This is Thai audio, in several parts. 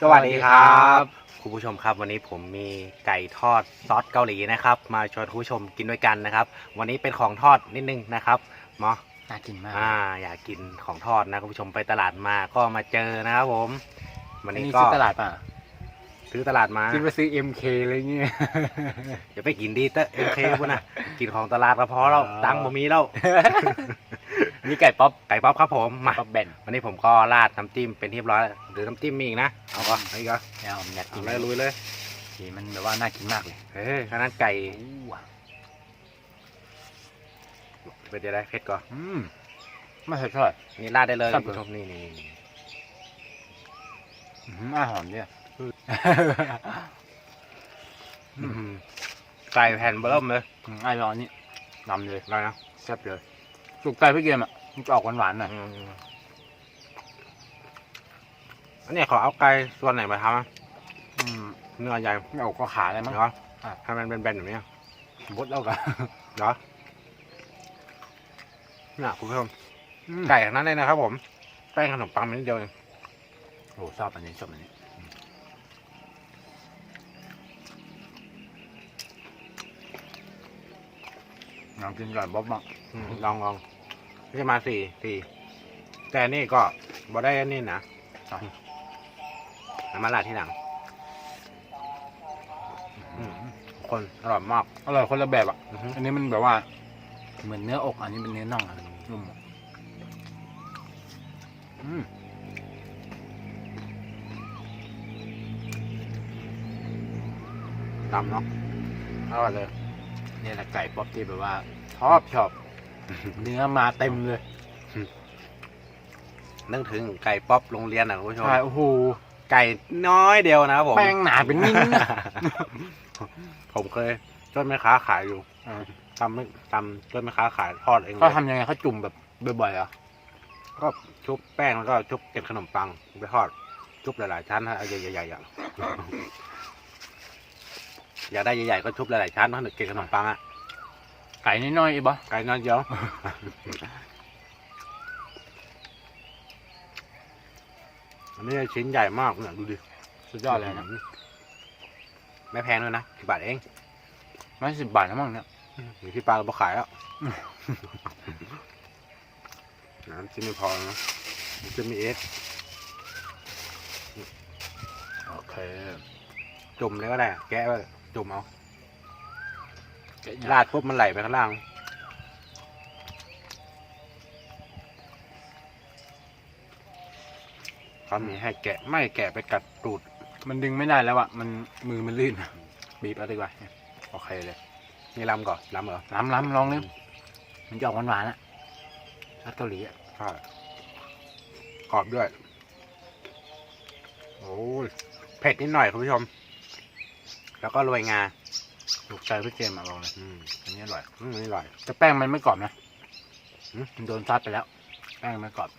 สวัสดีครับคุณผู้ชมครับ วันนี้ผมมีไก่ทอดซอสเกาหลีนะครับ มาชวนคุณผู้ชมกินด้วยกันนะครับ วันนี้เป็นของทอดนิดนึงนะครับหมอน่ากินมากอ่าอยากกินของทอดนะคุณผู้ชมไปตลาดมาก็มาเจอนะครับผม วันอันนี้นี้ก็ซื้อตลาดป่ะซื้อตลาดมาคิดว่าซื้อ MK อะไรเงี้ยอย่าไปกินดีเตอร์เอ็มเคพุ่นนะกินของตลาดก็พอแล้วอ๋อตังค์บ่มีแล้ว นี่ไก่ป๊อปไก่ป๊อปครับผมมาป๊อปแบนวันนี้ผมก็ราดน้ำจิ้มเป็นที่เรียบร้อยแล้วหรือน้ำจิ้มมีอีกนะเอาก็เอาอีกก็เนี่ยผมอยากกิเอานเลยลุยเลยสีมันแบบว่าน่ากินมากเลยเฮ้ยขนาดไก่อู้ว่ะเป็นจะได้เผ็ดก่อนอืมไม่ใช่เท่าไหร่นี่ราดได้เลยครัคุบณผู้ชมนี่นี่นี่อื้อหืออาหอมเนี่ยอื้อหือไก่แผ่นเบิ่มเลยอืมไอ้ร้อนนี่นำเลยอะไรนะแซ่บเลยสุกไก่พี่เกมอะ มันจะออกหวานๆหน่อยอืมอันนี้ขอเอาไก่ส่วนไหนมาทำอะอืมเนื้อใหญ่ไม่ออกก็ขาเลยมั้ง เหรออะ ให้มันเป็นแบนๆแบบนี้บดแล้วกันเหรอเนี่ยคุณผู้ชมอืมไก่ทั้งนั้นเลยนะครับผม แป้งขนมปังมันนิดเดียวเองโอ้ชอบอันนี้ชอบอันนี้น้ำกินก่อนบ๊อบมากอืมลองลอง นี่จะมาสี่สี่แต่อันนี่ก็บ่ได้อันนี้นะเอามาลาดที่หลังอืมคนอร่อยมากอร่อยคนละแบบอะอือฮึอันนี้มันแบบว่า เหมือนเนื้ออก อันนี้เป็นเนื้อน่องอะนุ่มอะอืมดำเนาะอร่อยเลยเนี่ยแหละไก่ป๊อปที่แบบว่าชอบชอบ เนื้อมาเต็มเลยนึกถึงไก่ป๊อปโรงเรียนนะคุณผู้ชมใช่โอ้โหไก่น้อยเดียวนะครับผมแป้งหนาเป็นนิ้นอะผมเคยช่วยแม่ค้าขายอยู่อ่าทำไม่ทำช่วยแม่ค้าขายทอดเองเลเขายทำยังไงเขาจุ่มแบบบ่อยๆเหรอะก็ชุบแป้งแล้วก็ชุบเกล็ดขนมปังไปทอดชุบหลายๆชั้นฮะเอาใหญ่ๆๆอย่างอยากได้ใหญ่ๆก็ชุบหลายๆชั้นเพราะเกล็ดขนมปังอะ ไก่น้อยๆอีบะไก่น้อยเดียวอันนี้ชิ้นใหญ่มากเนี่ยดูดิสุดยอดเลยนะไม่แพงด้วยนะสิบบาทเองไม่สิบบาทนะมั้งเนี่ยอยู่ที่ปลาเราขายแล้วอืมน้ำจิ้มไม่พอนะมันจะมีเอสโอเค จุ่มเลยก็ได้ แกะไว้จุ่มเอา เก๋ราดปุ๊บมันไหลไปข้างล่าง เขามีให้แกะไม่แกะไปกัดตูด มันดึงไม่ได้แล้วอะมันมือมันลื่นอะบีบเอาดีกว่าเนี่ยโอเคเลย นี่ลำก่อนลำเหรอล้ำล้ำลองเลยมันจะออกหวานๆอะชาติเกาหลีอะใช่กรอบด้วย โอ้ยเผ็ดนิดหน่อยคุณผู้ชม แล้วก็โรยงา ถูกใจพี่เจมส์อะลองเลยอืมอันนี้อร่อยอืมอร่อยแต่แป้งมันไม่กรอบนะหืมมันโดนซัดไปแล้ว แป้งไม่กรอบ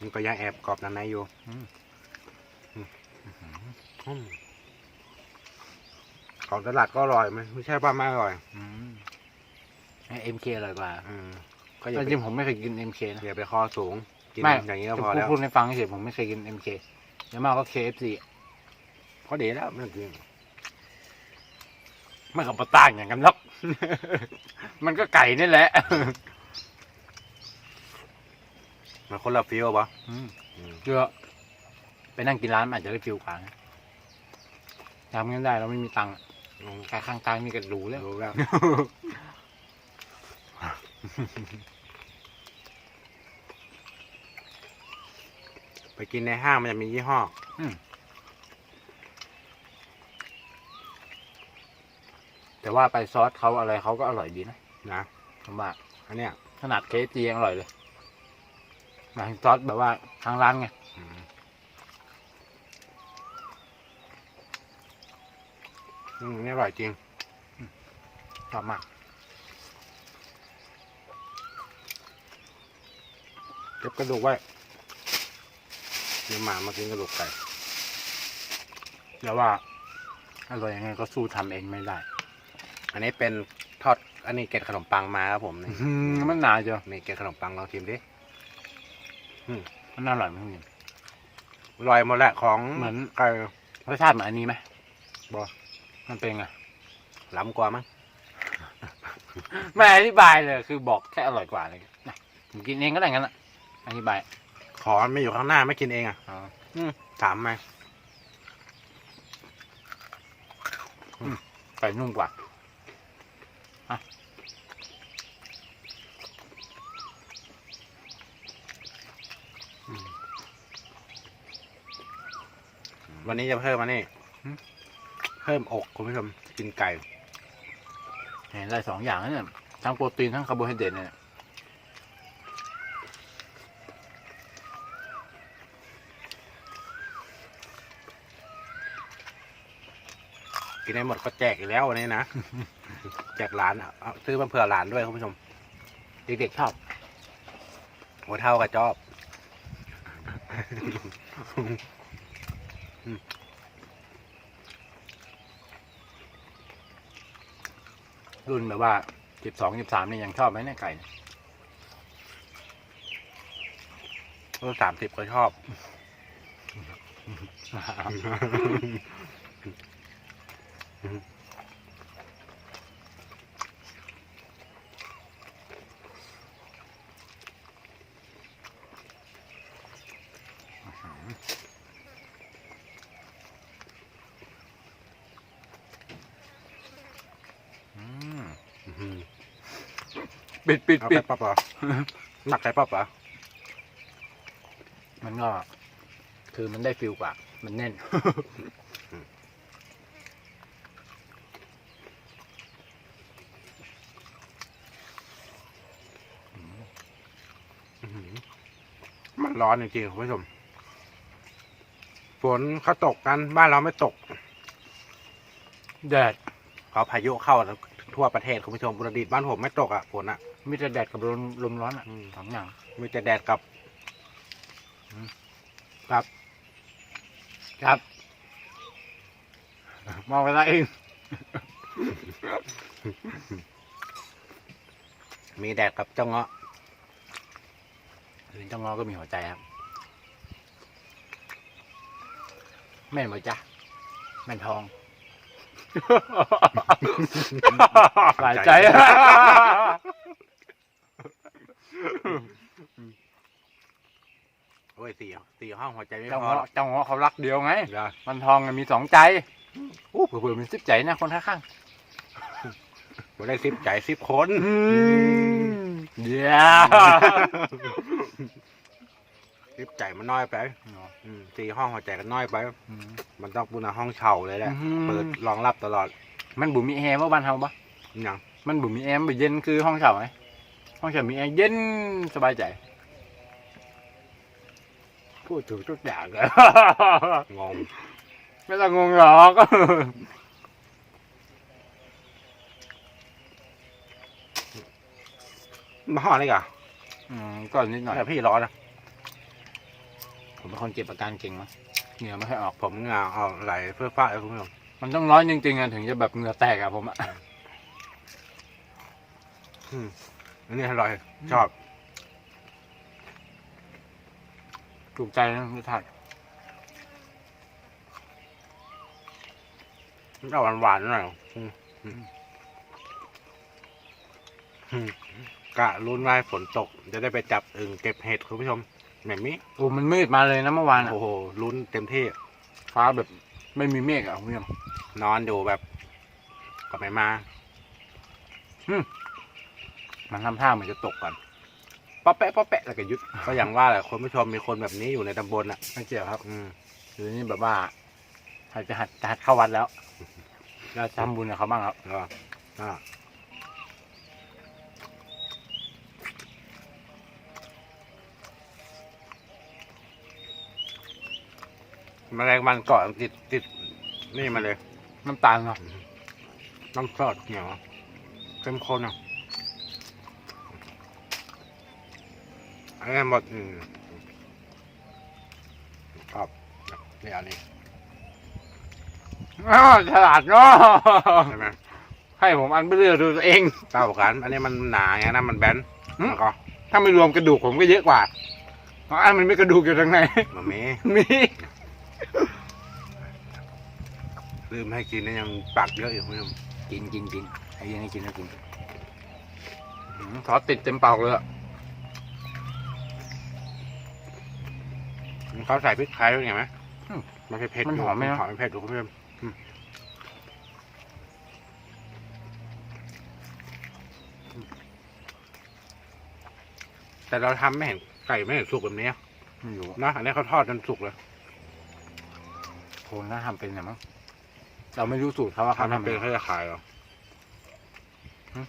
มันก็ยังแอบกรอบด้านในอยู่อืมอืมของตลาดก็อร่อยไหมไม่ใช่ว่าไม่อร่อย อืมเอ็มเคอร่อยกว่าอืมก็อย่าแต่ไปจริงผมไม่เคยกินเอ็มเคนะ อย่าไปคอสูง กินไม่ อย่างนี้ก็จะพอพูดแล้วพูดให้ฟังเฉยผมไม่เคยกินเอ็มเคเยอะมากก็เคเอฟซีก็ดีแล้วไม่ต้องกิน ไม่กับปะต่างอย่างกันหรอก มันก็ไก่นี่แหละ มันคนละฟิลปะอืมอืมเยอะไปนั่งกินร้านมันอาจจะได้ฟิลกว่านะทำงั้นได้เราไม่มีตังค์อะอืมแค่ข้างทางนี่ก็หรูแล้ว รู้แล้ว ไปกินในห้างมันจะมียี่ห้อ แต่ว่าไปซอสเขาอะไรเขาก็อร่อยดีนะนะผมว่าอันเนี้ยขนาดเคสจียังอร่อยเลยหมายถึงซอสแบบว่าทางร้านไงอืมอืมนี่อร่อยจริงชอบมากเก็บกระดูกไว้เดี๋ยวหมามากินกระดูกไก่แล้วว่าอร่อยยังไงก็สู้ทำเองไม่ได้ อันนี้เป็นทอด อันนี้เกล็ดขนมปังมาครับผมนี่อืมมันหนาจ้ะนี่เกล็ดขนมปังลองชิมดิมันอร่อยมากจริงลอยหมดแหละของเหมือนไก่รสชาติเหมือนอันนี้ไหมบ่มันเป็นไงล้ำกว่ามั้งไม่อธิบายเลยคือบอกแค่อร่อยกว่าเลยนะผมกินเองก็ได้งั้นอะอธิบาย ขอไม่อยู่ข้างหน้าไม่กินเองอะอ๋ออืมถามไหมไก่นุ่มกว่า วันนี้จะเพิ่มมานี่เพิ่มอกคุณผู้ชมกินไก่ เห็นได้สองอย่างนะเนี่ยทั้งโปรตีนทั้งคาร์โบไฮเดรตเนี่ยกินได้หมดก็แจกอีกแล้ววันนี้นะ แจกหลานอะเอาซื้อมาเผื่อหลานด้วยคุณผู้ชม เด็กๆชอบ หัวเท่ากับจอบรุ่นแบบว่าสิบสองสิบสามนี่ยังชอบไหมเนี่ยไก่รุ่นสามสิบก็ชอบอื ปิดปิดเอาปิไปดปั๊บเหรอหนักใจปั๊บเหรอมันก็ คือมันได้ฟิลกว่า มันแน่น อื้อหือมันร้อนจริงๆคุณผู้ชม ฝนเขาตกกัน บ้านเราไม่ตก แดด เขาพายุเข้าทั่วประเทศคุณผู้ชมอุตรดิตถ์บ้านผมไม่ตกอะฝนอะ มีแต่แดดกับลมลมร้อนอะอืม สองอย่างมีแต่แดดกับอืมครับ ครับ มองเวลาเองมีแดดกับเจ้าเงาะลินจังงอก็มีหัวใจครับ แม่นบ่จ๊ะแม่นทอง หลายใจ โอ้ยสี่สี่ห้องหัวใจไม่เจ้าพงออเจ้างอเขารักเดียวไง เหรอมันทองอะมีสองใจอู้เผื่อๆมีสิบใจนะคนข้างผมได้สิบใจสิบคน ๆอืมเดี๋ยวสิบใจมันน้อยไปอืมสี่ห้องหัวใจก็น้อยไป อืม มันต้องปุณห้องเช่าเลยแหละอืม เปิดรองรับตลอดมันบุมีแอร์ว่าบ้านเฮาปะอย่างมันบุมีแอร์มันบ่เย็นคือห้องเช่าไหม ห้องเช่ามีแอร์เย็นสบายใจพูดถูกทุกอย่างเลย งง ไม่ต้องงงหรอกมาห้องอะไรกันอืมก่อนนิดหน่อย แต่พี่ร้อนนะผมเป็นคนเก็บอาการเก่งมั้งเหงื่อไม่ให้ออก ผมเหงาเอาไหลเพื่อฟ้าไอ้คุณผู้ชมมันต้องร้อนจริงๆอะถึงจะแบบเหงื่อแตกอะผมอะอั นนี้อร่อย ชอบ ถูกใจนะรสชาติมันเอาหวานๆหน่อยอืมอืมอืมกะลุ้นว่าฝนตก จะได้ไปจับอึ่งเก็บเห็ดคุณผู้ชมแบบนี้โอ้มันมืดมาเลยนะเมื่อวานอะโอ้โหลุ้นเต็มที่ ฟ้าแบบไม่มีเมฆอะคุณผู้ชมนอนอยู่แบบ ก็ไม่มา มันทำท่าเหมือนจะตกก่อนป๊อปแปะป๊อปแปะแล้วก็หยุด ก็อย่างว่าแหละคุณผู้ชมมีคนแบบนี้อยู่ในตำบลอะไม่เกี่ยวครับ อืมเดี๋ยวนี้แบบว่าหัดจะหัดจะหัดเข้าวัดแล้วแล้วทำบุญกับเขาบ้างครับก็ก็แมลงวันเกาะติดติดนี่มาเลย น้ำตาลเนาะน้ำซอสเหนียวเข้มข้นอะ อันนี้หมดครับเนี่ยนี่อ้าฉลาดเนาะใช่ไหมให้ผมอันไม่เลือยดูตัวเองเต่ากัน อันนี้มันหนาไงนะมันแบนก็ถ้าไม่รวมกระดูกผมก็เยอะกว่าเพราะอันมันไม่กระดูกอยู่ทางไหนมันมีมีลืมให้กินนะยังปากเยอะอยู่คุณกินกินกินให้ยังให้กินนะกินซอสติดเต็มปากเลยอะ เขาใส่พริกไทยด้วยไงไหมมันเผ็ดๆมันหอมไหมยู่นะหอมเผ็ดดูคุณผู้ชมอืมแต่เราทำไม่เห็นไก่ไม่เห็นสุกแบบนี้ไม่รู้อะนะอันนี้เขาทอดจนสุกเลยโคนน่าทำเป็นไงมั้งเราไม่รู้สูตรเขาว่าเขาทำทำเป็เป็นนเขาจะขายเหรอหึ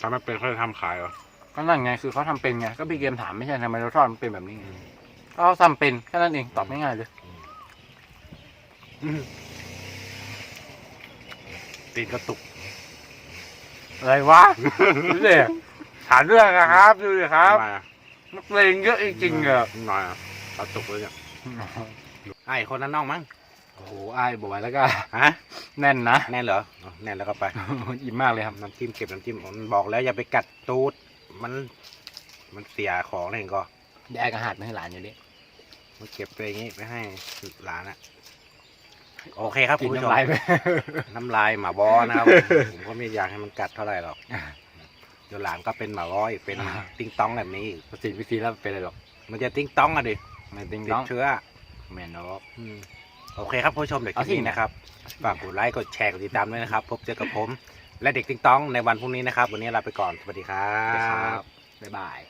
ทำไม่เป็นเขาจะทำขายเหรอ ก็นั่นไงคือเขาทำเป็นไงก็พี่เกมถามไม่ใช่ทำไมเราทอดมันเป็นแบบนี้ไง ก็เขาทำเป็นแค่นั้นเองตอบง่ายๆเลยตีนกระตุก อะไรวะดูดิถามเรื่องนะครับดูดิครับทำไมอะนักเลงเยอะจริงๆอะหน่อยอะกระตุกเลยเนี่ยไอ้คนนั้นน้องมั้งโอ้โหอ้ายบอกไว้แล้วก็ ฮะแน่นนะแน่นเหรออ๋อแน่นแล้วก็ไป อิ่มมากเลยครับ น้ำจิ้มเก็บน้ำจิ้มมันบอกแล้วอย่าไปกัดตูด มัน มันเสียของอะไรก็ แยกอาหารไปให้หลานอยู่ดิมันเก็บไปอย่างงี้ไปให้หลานอะโอเคครับกิคุนณผู้ชมน้ำลายไป น้ำลายหมาบอนะครับ ผมก็ไม่อยากให้มันกัดเท่าไหร่หรอกเดี๋ยวหลานก็เป็นหมาบออีกเป็นอ่า ติ้งต้องแบบนี้อีกประสิทธิ์วิธีแล้วเป็นอะไรหรอกมันจะติ้งต้องอะดิไม่ติงติดต้องเชื้อ แม่นเนาะอืมโอเคครับผู้ชมเด็กเอาสิที่นี่นะครับ ฝากกดไลค์กดแชร์กดติดตามด้วยนะครับ พบเจอกับผม และเด็กติ้งต้องในวันพรุ่งนี้นะครับ วันนี้ลาไปก่อน สวัสดีครัครับ บ บ๊ายบาย